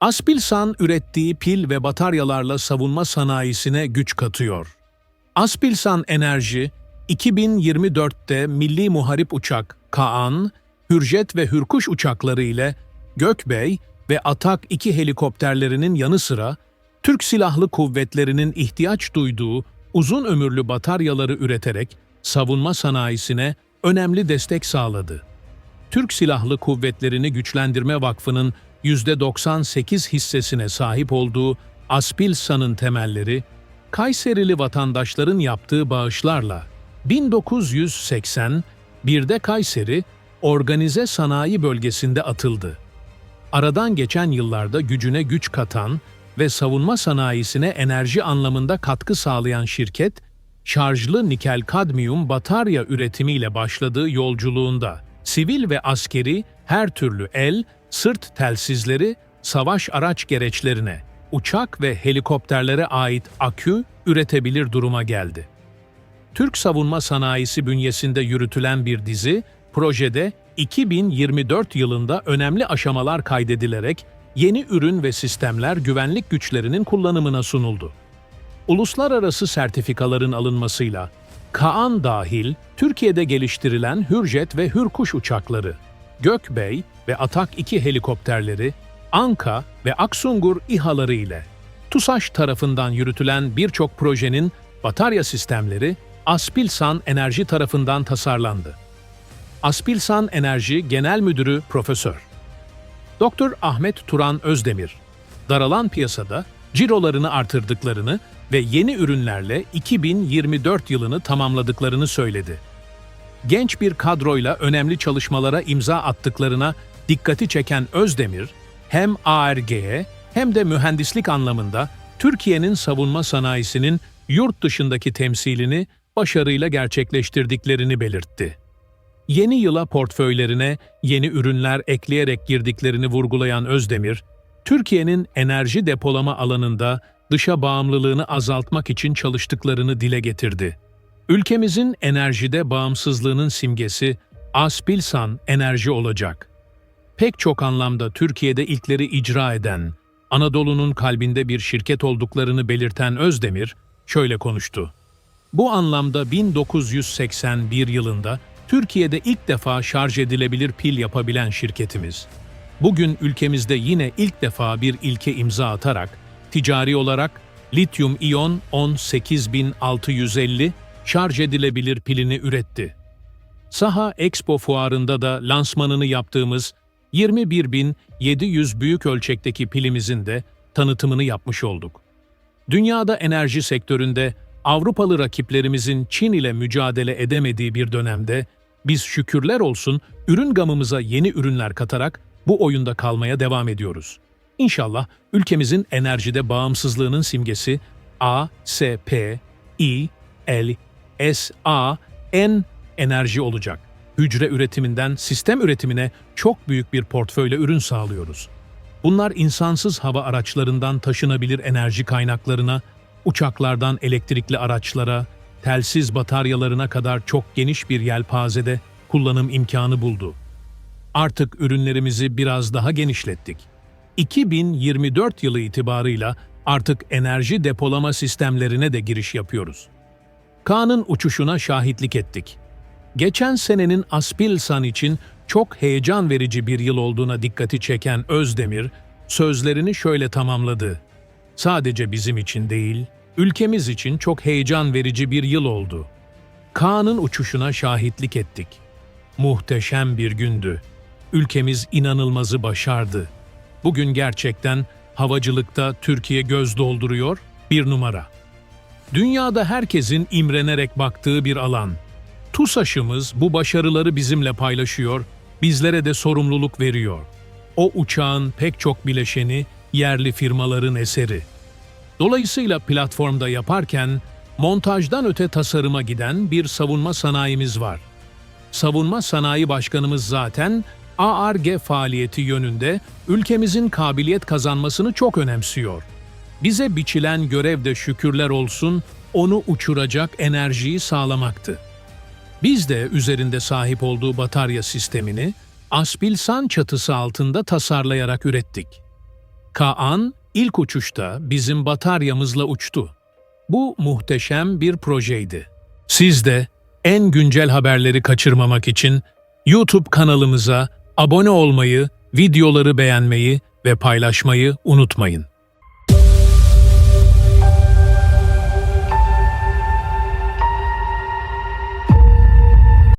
Aspilsan ürettiği pil ve bataryalarla savunma sanayisine güç katıyor. Aspilsan Enerji, 2024'te Milli Muharip Uçak Kaan, Hürjet ve Hürkuş uçakları ile Gökbey ve Atak 2 helikopterlerinin yanı sıra Türk Silahlı Kuvvetleri'nin ihtiyaç duyduğu uzun ömürlü bataryaları üreterek savunma sanayisine önemli destek sağladı. Türk Silahlı Kuvvetleri'ni Güçlendirme Vakfı'nın %98 hissesine sahip olduğu Aspilsan'ın temelleri, Kayserili vatandaşların yaptığı bağışlarla 1981'de Kayseri, organize sanayi bölgesinde atıldı. Aradan geçen yıllarda gücüne güç katan ve savunma sanayisine enerji anlamında katkı sağlayan şirket, şarjlı nikel kadmiyum batarya üretimiyle başladığı yolculuğunda sivil ve askeri her türlü el, sırt telsizleri, savaş araç gereçlerine, uçak ve helikopterlere ait akü üretebilir duruma geldi. Türk savunma sanayisi bünyesinde yürütülen bir dizi, projede 2024 yılında önemli aşamalar kaydedilerek yeni ürün ve sistemler güvenlik güçlerinin kullanımına sunuldu. Uluslararası sertifikaların alınmasıyla Kaan dahil Türkiye'de geliştirilen Hürjet ve Hürkuş uçakları, Gökbey ve Atak 2 helikopterleri, Anka ve Aksungur İHA'ları ile TUSAŞ tarafından yürütülen birçok projenin batarya sistemleri Aspilsan Enerji tarafından tasarlandı. Aspilsan Enerji Genel Müdürü Profesör Doktor Ahmet Turan Özdemir, daralan piyasada cirolarını artırdıklarını ve yeni ürünlerle 2024 yılını tamamladıklarını söyledi. Genç bir kadroyla önemli çalışmalara imza attıklarına dikkati çeken Özdemir, hem ARG'ye hem de mühendislik anlamında Türkiye'nin savunma sanayisinin yurt dışındaki temsilini başarıyla gerçekleştirdiklerini belirtti. Yeni yıla portföylerine yeni ürünler ekleyerek girdiklerini vurgulayan Özdemir, Türkiye'nin enerji depolama alanında dışa bağımlılığını azaltmak için çalıştıklarını dile getirdi. Ülkemizin enerjide bağımsızlığının simgesi Aspilsan Enerji olacak. Pek çok anlamda Türkiye'de ilkleri icra eden, Anadolu'nun kalbinde bir şirket olduklarını belirten Özdemir şöyle konuştu. Bu anlamda 1981 yılında Türkiye'de ilk defa şarj edilebilir pil yapabilen şirketimiz. Bugün ülkemizde yine ilk defa bir ilke imza atarak ticari olarak lityum iyon 18650 şarj edilebilir pilini üretti. Saha Expo fuarında da lansmanını yaptığımız 21.700 büyük ölçekteki pilimizin de tanıtımını yapmış olduk. Dünyada enerji sektöründe Avrupalı rakiplerimizin Çin ile mücadele edemediği bir dönemde biz şükürler olsun ürün gamımıza yeni ürünler katarak bu oyunda kalmaya devam ediyoruz. İnşallah ülkemizin enerjide bağımsızlığının simgesi A, S, P, I, L, S, A, N enerji olacak. Hücre üretiminden sistem üretimine çok büyük bir portföyle ürün sağlıyoruz. Bunlar insansız hava araçlarından taşınabilir enerji kaynaklarına, uçaklardan elektrikli araçlara, telsiz bataryalarına kadar çok geniş bir yelpazede kullanım imkanı buldu. Artık ürünlerimizi biraz daha genişlettik. 2024 yılı itibarıyla artık enerji depolama sistemlerine de giriş yapıyoruz. Kaan'ın uçuşuna şahitlik ettik. Geçen senenin Aspilsan için çok heyecan verici bir yıl olduğuna dikkati çeken Özdemir, sözlerini şöyle tamamladı. Sadece bizim için değil, ülkemiz için çok heyecan verici bir yıl oldu. Kaan'ın uçuşuna şahitlik ettik. Muhteşem bir gündü. Ülkemiz inanılmazı başardı. Bugün gerçekten havacılıkta Türkiye göz dolduruyor, bir numara. Dünyada herkesin imrenerek baktığı bir alan. TUSAŞ'ımız bu başarıları bizimle paylaşıyor, bizlere de sorumluluk veriyor. O uçağın pek çok bileşeni yerli firmaların eseri. Dolayısıyla platformda yaparken montajdan öte tasarıma giden bir savunma sanayimiz var. Savunma Sanayi Başkanımız zaten ARG faaliyeti yönünde ülkemizin kabiliyet kazanmasını çok önemsiyor. Bize biçilen görev de şükürler olsun onu uçuracak enerjiyi sağlamaktı. Biz de üzerinde sahip olduğu batarya sistemini Aspilsan çatısı altında tasarlayarak ürettik. Kaan ilk uçuşta bizim bataryamızla uçtu. Bu muhteşem bir projeydi. Siz de en güncel haberleri kaçırmamak için YouTube kanalımıza abone olmayı, videoları beğenmeyi ve paylaşmayı unutmayın.